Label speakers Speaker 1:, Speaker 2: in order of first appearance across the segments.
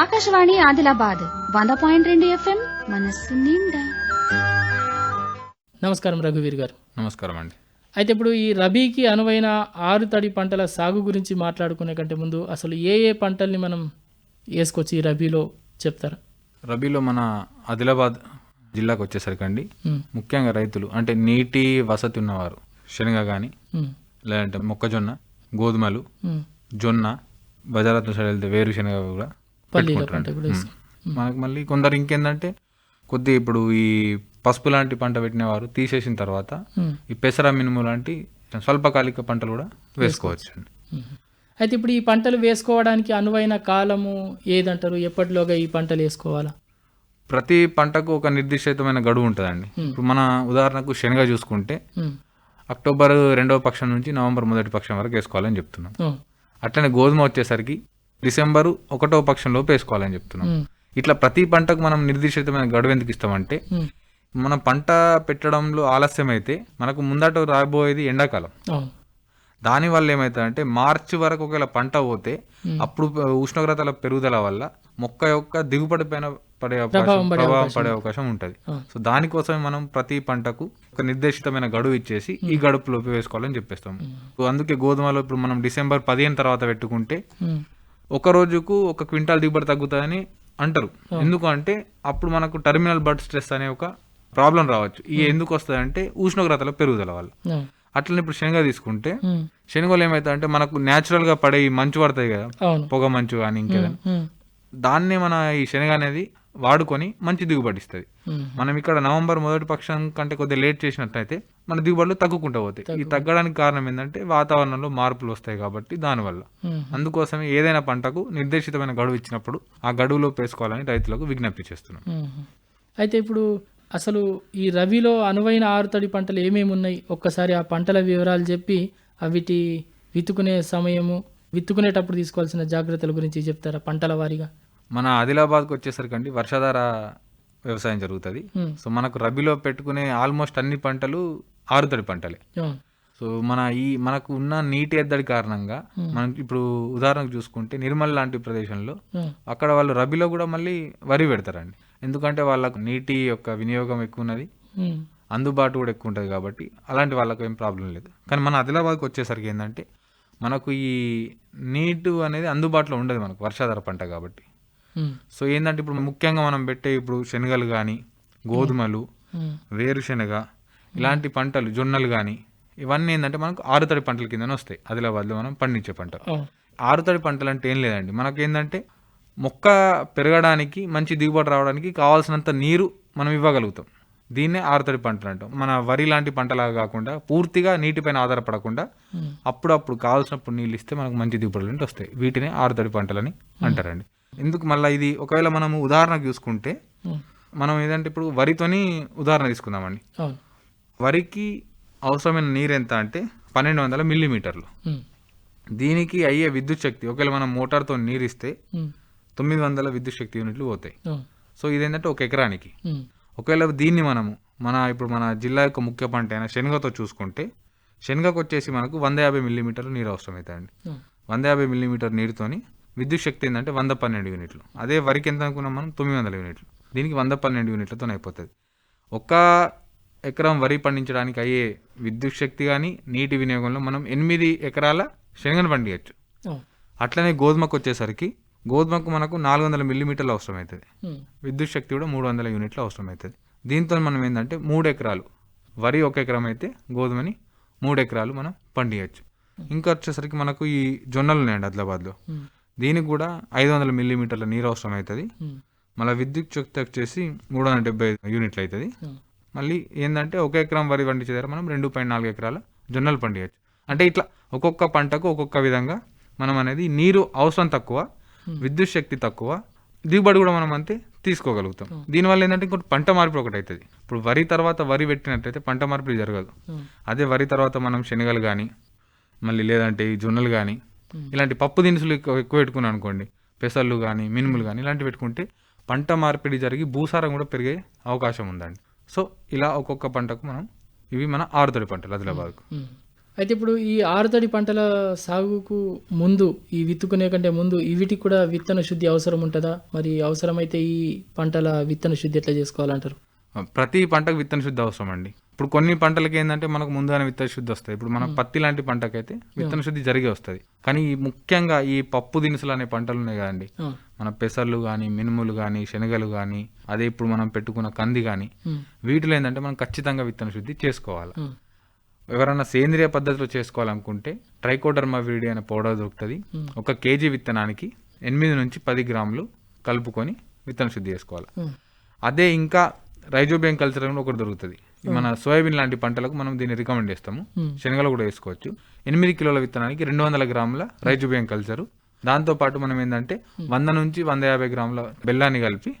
Speaker 1: ఆకాశవాణి ఆదిలాబాద్ వంద పాయింట్ రెండు ఎఫ్ఎం మనస్సు నిండా.
Speaker 2: నమస్కారం రఘువీర్ గారు.
Speaker 3: నమస్కారం అండి.
Speaker 2: అయితే ఇప్పుడు ఈ రబీకి అనువైన ఆరు తడి పంటల సాగు గురించి మాట్లాడుకునే కంటే ముందు అసలు ఏ ఏ పంటల్ని మనం వేసుకోవచ్చు ఈ రబీలో చెప్తారా?
Speaker 3: రబీలో మన ఆదిలాబాద్ జిల్లాకు వచ్చేసరికి అండి ముఖ్యంగా రైతులు అంటే నీటి వసతి ఉన్నవారు శనగ కానీ లేదంటే మొక్కజొన్న గోధుమలు. జొన్న బజారత్న సైడ్ వెళ్తే వేరుశనగ కూడా
Speaker 2: పల్లీల. పంట కూడా వేస్తాం.
Speaker 3: మనకు మళ్ళీ కొందరు ఇంకేందంటే కొద్ది ఇప్పుడు ఈ పసుపు లాంటి పంట పెట్టిన వారు తీసేసిన తర్వాత ఈ పెసర మినుము లాంటి స్వల్పకాలిక పంటలు కూడా వేసుకోవచ్చు. అండి.
Speaker 2: అయితే ఇప్పుడు ఈ పంటలు వేసుకోవడానికి అనువైన కాలము ఏదంటారు? ఎప్పటిలోగా ఈ పంటలు వేసుకోవాలా?
Speaker 3: ప్రతి పంటకు ఒక నిర్దిష్టమైన గడువు ఉంటుందండి. ఇప్పుడు మన ఉదాహరణకు శనగ చూసుకుంటే అక్టోబర్ రెండవ పక్షం నుంచి నవంబర్ మొదటి పక్షం వరకు వేసుకోవాలని చెప్తున్నాం. అట్లనే గోధుమ వచ్చేసరికి డిసెంబరు ఒకటో పక్షంలోపు వేసుకోవాలని చెప్తున్నాం. ఇట్లా ప్రతి పంటకు మనం నిర్దిష్టమైన గడువు ఎందుకు ఇస్తామంటే. మనం పంట పెట్టడంలో ఆలస్యం అయితే మనకు ముందట రాబోయేది ఎండాకాలం.
Speaker 2: అవును.
Speaker 3: దానివల్ల ఏమవుతుందంటే మార్చి వరకు ఒకవేళ పంట పోతే అప్పుడు ఉష్ణోగ్రతల పెరుగుదల వల్ల మొక్క యొక్క దిగుబడి పైన పడే అవకాశం ప్రభావం పడే అవకాశం. ఉంటుంది. సో దానికోసమే మనం ప్రతి పంటకు ఒక నిర్దేశితమైన గడువు ఇచ్చేసి ఈ గడుపులోపు వేసుకోవాలని చెప్పేస్తాం. సో అందుకే గోధుమలో ఇప్పుడు మనం డిసెంబర్ పదిహేను తర్వాత పెట్టుకుంటే ఒక రోజుకు ఒక క్వింటాల్ దిగుబడి తగ్గుతుందని అంటారు. ఎందుకు అంటే అప్పుడు మనకు టర్మినల్ బర్డ్ స్ట్రెస్ అనే ఒక ప్రాబ్లం రావచ్చు. ఈ ఎందుకు వస్తుందంటే ఉష్ణోగ్రతల పెరుగుదల వల్ల. అట్లనే ఇప్పుడు శనగ తీసుకుంటే శనగలు ఏమైతే అంటే మనకు న్యాచురల్గా పడే మంచు పడతాయి కదా. పొగ మంచు కానీ ఇంకేదైనా. దాన్నే మన ఈ శనగ అనేది వాడుకొని మంచి దిగుబడి ఇస్తుంది. మనం ఇక్కడ నవంబర్ మొదటి పక్షం కంటే కొద్దిగా లేట్ చేసినట్టయితే మన దిగుబడులు తగ్గుకుంటూ పోతాయి. ఈ తగ్గడానికి కారణం ఏంటంటే వాతావరణంలో మార్పులు వస్తాయి కాబట్టి దానివల్ల.
Speaker 2: ఉమ్.
Speaker 3: అందుకోసమే ఏదైనా పంటకు నిర్దేశితమైన గడువు ఇచ్చినప్పుడు ఆ గడువులో వేసుకోవాలని రైతులకు విజ్ఞప్తి చేస్తున్నాం.
Speaker 2: అయితే ఇప్పుడు అసలు ఈ రబీలో అనువైన ఆరుతడి పంటలు ఏమేమి ఉన్నాయి? ఒక్కసారి ఆ పంటల వివరాలు చెప్పి అవిటి విత్తుకునే సమయము విత్తుకునేటప్పుడు తీసుకోవాల్సిన జాగ్రత్తల గురించి చెప్తారా పంటల వారీగా?
Speaker 3: మన ఆదిలాబాద్కి వచ్చేసరికి అండి వర్షాధార వ్యవసాయం జరుగుతుంది. సో మనకు రబీలో పెట్టుకునే ఆల్మోస్ట్ అన్ని పంటలు ఆరుతడి పంటలే. సో మన ఈ మనకు ఉన్న నీటి ఎద్దడి కారణంగా మనం ఇప్పుడు ఉదాహరణకు చూసుకుంటే నిర్మల్ లాంటి ప్రదేశంలో. అక్కడ వాళ్ళు రబీలో కూడా మళ్ళీ వరి పెడతారండి ఎందుకంటే వాళ్ళకు నీటి యొక్క వినియోగం ఎక్కువ ఉన్నది. అందుబాటు కూడా ఎక్కువ ఉంటుంది కాబట్టి అలాంటి వాళ్ళకు ఏం ప్రాబ్లం లేదు కానీ మన ఆదిలాబాద్కి వచ్చేసరికి ఏంటంటే మనకు ఈ నీటు అనేది అందుబాటులో ఉండదు మనకు వర్షాధార పంట కాబట్టి. సో ఏంటంటే ఇప్పుడు ముఖ్యంగా మనం పెట్టే ఇప్పుడు శనగలు కానీ గోధుమలు. వేరుశనగ ఇలాంటి పంటలు జొన్నలు కానీ ఇవన్నీ ఏంటంటే మనకు ఆరుతడి పంటల కిందనే వస్తాయి. ఆదిలాబాద్లో మనం పండించే పంటలు
Speaker 2: అవును.
Speaker 3: ఆరుతడి పంటలు అంటే ఏం లేదండి. మనకి ఏంటంటే మొక్క పెరగడానికి మంచి దిగుబడి రావడానికి కావాల్సినంత నీరు మనం ఇవ్వగలుగుతాం. దీన్నే ఆరుతడి పంటలు అంటాం. మన వరి లాంటి పంటలాగా కాకుండా పూర్తిగా నీటిపైన ఆధారపడకుండా. అప్పుడప్పుడు కావాల్సినప్పుడు నీళ్ళు ఇస్తే మనకు మంచి దిగుబడులు అంటే వస్తాయి. వీటినే ఆరుతడి పంటలని అంటారండి. ఎందుకు మళ్ళీ ఇది ఒకవేళ మనము ఉదాహరణకు చూసుకుంటే. మనం ఏదంటే ఇప్పుడు వరితోని ఉదాహరణ తీసుకుందామండి వరికి అవసరమైన నీరు ఎంత అంటే పన్నెండు వందల మిల్లీమీటర్లు. దీనికి అయ్యే విద్యుత్ శక్తి ఒకవేళ మనం మోటార్తో నీరు ఇస్తే
Speaker 2: మ్మ్.
Speaker 3: తొమ్మిది వందల విద్యుత్ శక్తి యూనిట్లు పోతాయి. సో ఇదేంటంటే ఒక ఎకరానికి. ఒకవేళ దీన్ని మనము మన ఇప్పుడు మన జిల్లా యొక్క ముఖ్య పంట అయిన శనగతో చూసుకుంటే శనగకు వచ్చేసి మనకు వంద యాభై మిల్లీమీటర్లు నీరు అవసరం అవుతాయండి. వంద యాభై మిల్లీమీటర్ నీరుతోని విద్యుత్ శక్తి ఏంటంటే వంద పన్నెండు యూనిట్లు. అదే వరికి ఎంత అనుకున్నాం మనం? తొమ్మిది వందల యూనిట్లు. దీనికి వంద పన్నెండు యూనిట్లతో అయిపోతుంది. ఒక ఎకరం వరి పండించడానికి అయ్యే విద్యుత్ శక్తి కానీ నీటి వినియోగంలో మనం ఎనిమిది ఎకరాల శనగను పండించచ్చు. అట్లనే గోధుమకు వచ్చేసరికి గోధుమకు మనకు నాలుగు వందల మిల్లీమీటర్లు అవసరం అవుతుంది. విద్యుత్ శక్తి కూడా మూడు వందల యూనిట్లు అవసరం అవుతుంది దీంతో మనం ఏంటంటే మూడు ఎకరాలు వరి ఒక ఎకరం అయితే గోధుమని మూడు ఎకరాలు మనం పండియచ్చు. ఇంకా వచ్చేసరికి మనకు ఈ జొన్నలు ఉన్నాయండి ఆదిలాబాద్లో. దీనికి కూడా ఐదు వందల మిల్లీమీటర్ల నీరు అవసరం అవుతుంది. మళ్ళీ విద్యుత్ శక్తి వచ్చేసి మూడు వందల డెబ్బై యూనిట్లు అవుతుంది. మళ్ళీ ఏంటంటే ఒక ఎకరం వరి పండించే దగ్గర మనం రెండు పాయింట్ నాలుగు ఎకరాల జొన్నలు పండియచ్చు. అంటే ఇట్లా ఒక్కొక్క పంటకు ఒక్కొక్క విధంగా మనం అనేది నీరు అవసరం తక్కువ విద్యుత్ శక్తి తక్కువ దిగుబడి కూడా మనం అంతే తీసుకోగలుగుతాం. దీనివల్ల ఏంటంటే ఇంకోటి పంట మార్పిడి ఒకటి అవుతుంది. ఇప్పుడు వరి తర్వాత వరి పెట్టినట్టయితే పంట మార్పిడి జరగదు. అదే వరి తర్వాత మనం శనగలు కానీ మళ్ళీ లేదంటే ఈ జొన్నలు కానీ ఇలాంటి పప్పు దినుసులు ఎక్కువ ఎక్కువ పెట్టుకున్నాం అనుకోండి పెసళ్ళు కానీ మినుములు కానీ ఇలాంటివి పెట్టుకుంటే పంట మార్పిడి జరిగి భూసారం కూడా పెరిగే అవకాశం ఉందండి. సో ఇలా ఒక్కొక్క పంటకు మనం ఇవి మన ఆరుతడి పంటలు ఆదిలాబాద్కు.
Speaker 2: మ్మ్. అయితే ఇప్పుడు ఈ ఆరుతడి పంటల సాగుకు ముందు ఈ విత్తుకునే కంటే ముందు వీటికి కూడా విత్తన శుద్ధి అవసరం ఉంటుందా? మరి అవసరమైతే ఈ పంటల విత్తన శుద్ధి ఎట్లా చేసుకోవాలంటారు?
Speaker 3: ప్రతి పంటకు విత్తన శుద్ధి అవసరం అండి ఇప్పుడు కొన్ని పంటలకి ఏంటంటే మనకు ముందుగానే విత్తన శుద్ధి వస్తాయి ఇప్పుడు మన పత్తి లాంటి పంటకైతే విత్తన శుద్ధి జరిగే వస్తుంది. కానీ ఈ ముఖ్యంగా ఈ పప్పు దినుసులు అనే పంటలు ఉన్నాయి కదండి. మన పెసర్లు కానీ మినుములు కానీ శనగలు కానీ అదే ఇప్పుడు మనం పెట్టుకున్న కంది కానీ వీటిలో ఏంటంటే మనం ఖచ్చితంగా విత్తన శుద్ధి చేసుకోవాలి. ఎవరైనా సేంద్రియ పద్ధతిలో చేసుకోవాలనుకుంటే ట్రైకోడర్మా విరిడి అనే పౌడర్ దొరుకుతుంది. ఒక కేజీ విత్తనానికి ఎనిమిది నుంచి పది గ్రాములు కలుపుకొని విత్తన శుద్ధి చేసుకోవాలి. అదే ఇంకా రైజోబియం కల్చర్ అని ఒకటి దొరుకుతుంది. మన సోయాబీన్ లాంటి పంటలకు మనం దీన్ని రికమెండ్ చేస్తాము. శనగలు కూడా వేసుకోవచ్చు. ఎనిమిది కిలోల విత్తనానికి రెండు వందల గ్రాముల రైజోబియం కల్చర్. దాంతో పాటు మనం ఏంటంటే వంద నుంచి వంద యాభై గ్రాముల బెల్లాన్ని కలిపి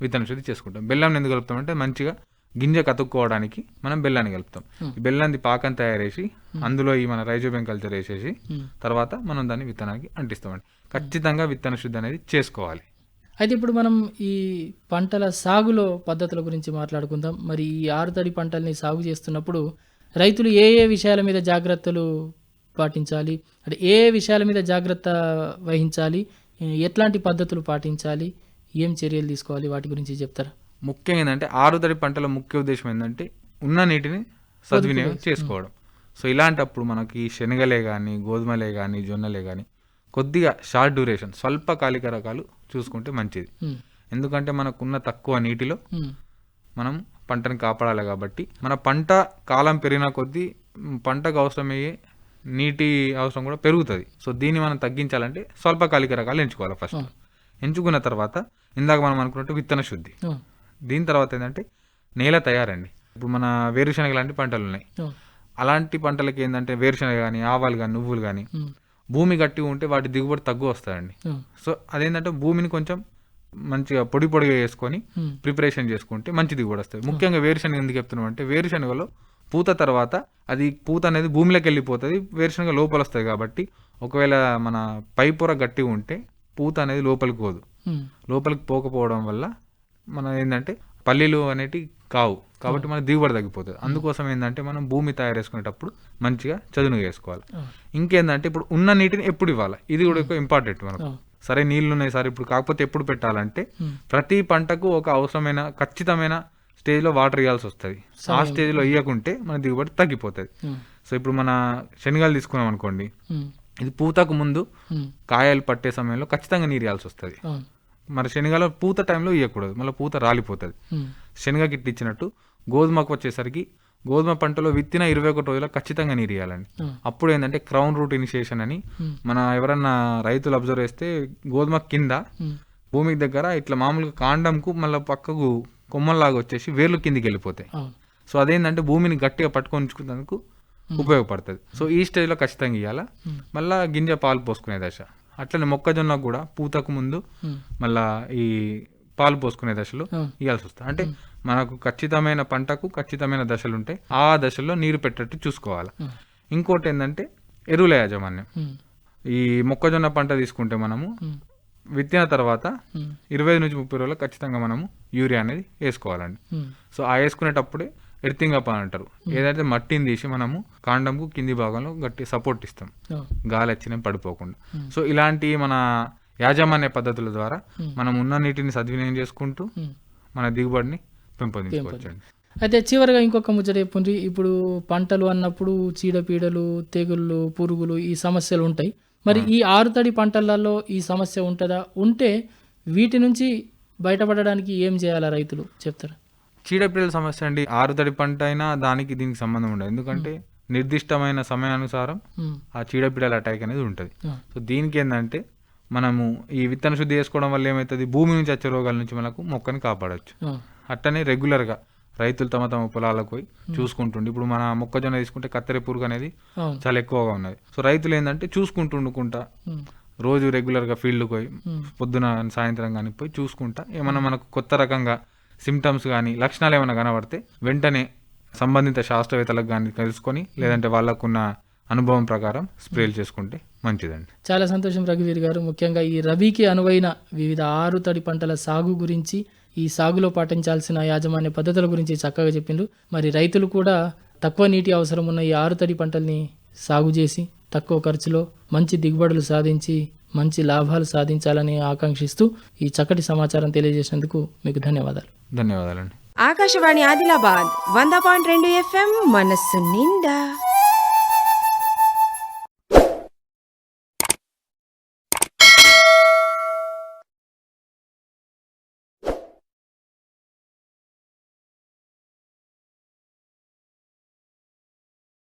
Speaker 3: విత్తన శుద్ధి చేసుకుంటాం. బెల్లం ఎందుకు కలుపుతామంటే మంచిగా గింజ కతుక్కోవడానికి మనం బెల్లాన్ని కలుపుతాం. ఈ బెల్లాన్ని పాకం తయారు చేసి అందులో ఈ మన రైజోబియం కల్చర్ వేసేసి. తర్వాత మనం దాన్ని విత్తనానికి అంటిస్తామండి. ఖచ్చితంగా విత్తన శుద్ధి అనేది చేసుకోవాలి.
Speaker 2: అయితే ఇప్పుడు మనం ఈ పంటల సాగులో పద్ధతుల గురించి మాట్లాడుకుందాం. మరి ఈ ఆరుతడి పంటల్ని సాగు చేస్తున్నప్పుడు రైతులు ఏ ఏ విషయాల మీద జాగ్రత్తలు పాటించాలి? అంటే ఏ ఏ విషయాల మీద జాగ్రత్త వహించాలి? ఎట్లాంటి పద్ధతులు పాటించాలి? ఏం చర్యలు తీసుకోవాలి? వాటి గురించి చెప్తారా?
Speaker 3: ముఖ్యంగా ఏంటంటే ఆరుతడి పంటల ముఖ్య ఉద్దేశం ఏంటంటే ఉన్న నీటిని సద్వినియోగం చేసుకోవడం. సో ఇలాంటప్పుడు మనకి శనగలే కానీ గోధుమలే కానీ జొన్నలే కానీ కొద్దిగా షార్ట్ డ్యూరేషన్ స్వల్పకాలిక రకాలు చూసుకుంటే మంచిది. ఎందుకంటే మనకున్న తక్కువ నీటిలో మనం పంటను కాపాడాలి కాబట్టి. మన పంట కాలం పెరిగిన కొద్దీ పంటకు అవసరమయ్యే నీటి అవసరం కూడా పెరుగుతుంది. సో దీన్ని మనం తగ్గించాలంటే స్వల్పకాలిక రకాలు ఎంచుకోవాలి ఫస్ట్. ఎంచుకున్న తర్వాత ఇందాక మనం అనుకున్నట్టు విత్తన శుద్ధి. దీని తర్వాత ఏంటంటే నేల తయారండి. ఇప్పుడు మన వేరుశనగ లాంటి పంటలు ఉన్నాయి. అలాంటి పంటలకి ఏంటంటే వేరుశనగ కానీ ఆవాలు కానీ నువ్వులు కానీ భూమి గట్టిగా ఉంటే వాటి దిగుబడి తగ్గు వస్తాయండి. సో అదేంటంటే భూమిని కొంచెం మంచిగా పొడి పొడిగా వేసుకొని ప్రిపరేషన్ చేసుకుంటే మంచి దిగుబడి వస్తుంది ముఖ్యంగా వేరుశనగ ఎందుకు చెప్తున్నాం అంటే వేరుశనగలో పూత తర్వాత అది పూత అనేది భూమిలోకి వెళ్ళిపోతుంది వేరుశనగ లోపల వస్తుంది కాబట్టి ఒకవేళ మన పై పొర గట్టిగా ఉంటే పూత అనేది లోపలికి పోదు. లోపలికి పోకపోవడం వల్ల మన ఏంటంటే పల్లీలు అనేటి కావు. కాబట్టి మన దిగుబడి తగ్గిపోతుంది. అందుకోసం ఏంటంటే మనం భూమి తయారు చేసుకునేటప్పుడు మంచిగా చదునుగా వేసుకోవాలి.
Speaker 2: ఆ,
Speaker 3: ఇంకేందంటే ఇప్పుడు ఉన్న నీటిని ఎప్పుడు ఇవ్వాలి? ఇది కూడా ఎక్కువ ఇంపార్టెంట్ మనకు. సరే నీళ్ళు ఉన్నాయి సార్ ఇప్పుడు కాకపోతే ఎప్పుడు పెట్టాలంటే ప్రతి పంటకు ఒక అవసరమైన ఖచ్చితమైన స్టేజ్లో వాటర్ ఇవ్వాల్సి వస్తుంది. ఆ స్టేజ్లో ఇవ్వకుంటే మన దిగుబడి తగ్గిపోతుంది. సో ఇప్పుడు మన శనగలు తీసుకున్నాం అనుకోండి. ఇది పూతకు ముందు కాయలు పట్టే సమయంలో ఖచ్చితంగా నీరు ఇవ్వాల్సి వస్తుంది. మరి శనగలో పూత టైంలో ఇవ్వకూడదు మళ్ళీ పూత రాలిపోతుంది. శనగ గిట్టి ఇచ్చినట్టు గోధుమకు వచ్చేసరికి గోధుమ పంటలో విత్తిన ఇరవై ఒకటి రోజుల ఖచ్చితంగా నీరు ఇవ్వాలండి అప్పుడు ఏంటంటే క్రౌన్ రూట్ ఇనిషియేషన్ అని మన ఎవరన్నా రైతులు అబ్జర్వ్ చేస్తే గోధుమ కింద భూమికి దగ్గర ఇట్లా మామూలుగా కాండంకు మళ్ళీ పక్కకు కొమ్మల్లాగా వచ్చేసి వేర్లు కిందికి వెళ్ళిపోతాయి. సో అదేంటంటే భూమిని గట్టిగా పట్టుకొని ఉంచుకునేందుకు ఉపయోగపడుతుంది. సో ఈ స్టేజ్లో ఖచ్చితంగా ఇవ్వాలా మళ్ళా గింజ పాలు పోసుకునే దశ. అట్లనే మొక్కజొన్నకు కూడా పూతకు ముందు మళ్ళా ఈ పాలు పోసుకునే దశలో ఇవ్వాల్సి వస్తుంది. అంటే మనకు ఖచ్చితమైన పంటకు ఖచ్చితమైన దశలు ఉంటాయి ఆ దశలో నీరు పెట్టేట్టు చూసుకోవాలి. ఇంకోటి ఏంటంటే ఎరువుల యాజమాన్యం. ఈ మొక్కజొన్న పంట తీసుకుంటే మనము విత్తిన తర్వాత ఇరవై నుంచి ముప్పై రోజులు ఖచ్చితంగా మనము యూరియా అనేది వేసుకోవాలండి. సో ఆ వేసుకునేటప్పుడే ఎర్తింగ్ అప్ అని అంటారు. ఏదైతే మట్టిని తీసి మనము కాండంకు కింది భాగంలో గట్టి సపోర్ట్ ఇస్తాం. గాలి వచ్చిన పడిపోకుండా.
Speaker 2: Hmm.
Speaker 3: సో ఇలాంటి మన యాజమాన్య పద్ధతుల ద్వారా
Speaker 2: Hmm.
Speaker 3: మనం ఉన్న నీటిని సద్వినియోగం చేసుకుంటూ. మన దిగుబడిని పెంపొందించుకోవచ్చండి
Speaker 2: అయితే చివరిగా ఇంకొక ముచ్చట చెప్పుండ్రి. ఇప్పుడు పంటలు అన్నప్పుడు చీడపీడలు తెగుళ్ళు పురుగులు ఈ సమస్యలు ఉంటాయి. మరి ఈ ఆరుతడి పంటలలో ఈ సమస్య ఉంటుందా? ఉంటే వీటి నుంచి బయటపడడానికి ఏం చేయాలా రైతులు? చెప్తారా?
Speaker 3: చీడపీడల సమస్య అండి. ఆరుతడి పంట అయినా దానికి దీనికి సంబంధం ఉండదు. ఎందుకంటే నిర్దిష్టమైన సమయానుసారం ఆ చీడపీడల అటాక్ అనేది ఉంటుంది. సో దీనికి ఏంటంటే మనము ఈ విత్తన శుద్ధి చేసుకోవడం వల్ల ఏమవుతుంది భూమి నుంచి వచ్చే రోగాల నుంచి మనకు మొక్కని కాపాడవచ్చు అట్టనే రెగ్యులర్గా రైతులు తమ తమ పొలాలకు పోయి చూసుకుంటుండే ఇప్పుడు మన మొక్కజొన్న తీసుకుంటే కత్తెర పురుగు అనేది చాలా ఎక్కువగా ఉన్నది. సో రైతులు ఏంటంటే చూసుకుంటూ ఉండుకుంటా
Speaker 2: ఉమ్,
Speaker 3: రోజు రెగ్యులర్గా ఫీల్డ్కి పోయి పొద్దున సాయంత్రం కానీ పోయి చూసుకుంటా. ఏమన్నా మనకు కొత్త రకంగా సిమ్టమ్స్ కానీ లక్షణాలు ఏమైనా కనబడితే వెంటనే సంబంధిత శాస్త్రవేత్తలకు కానీ తెలుసుకొని లేదంటే వాళ్ళకున్న అనుభవం ప్రకారం స్ప్రేలు చేసుకుంటే మంచిదండి.
Speaker 2: చాలా సంతోషం రఘువీర్ గారు. ముఖ్యంగా ఈ రబీకి అనువైన వివిధ ఆరు తడి పంటల సాగు గురించి ఈ సాగులో పాటించాల్సిన యాజమాన్య పద్ధతుల గురించి చక్కగా చెప్పిండ్రు. మరి రైతులు కూడా తక్కువ నీటి అవసరం ఉన్న ఈ ఆరు తడి పంటల్ని సాగు చేసి తక్కువ ఖర్చులో మంచి దిగుబడులు సాధించి మంచి లాభాలు సాధించాలని ఆకాంక్షిస్తూ ఈ చక్కటి సమాచారం తెలియజేసినందుకు మీకు ధన్యవాదాలు.
Speaker 3: ధన్యవాదాలండి.
Speaker 4: ఆకాశవాణి ఆదిలాబాద్ వంద పాయింట్ రెండు ఎఫ్ఎం మనస్సు నిండా.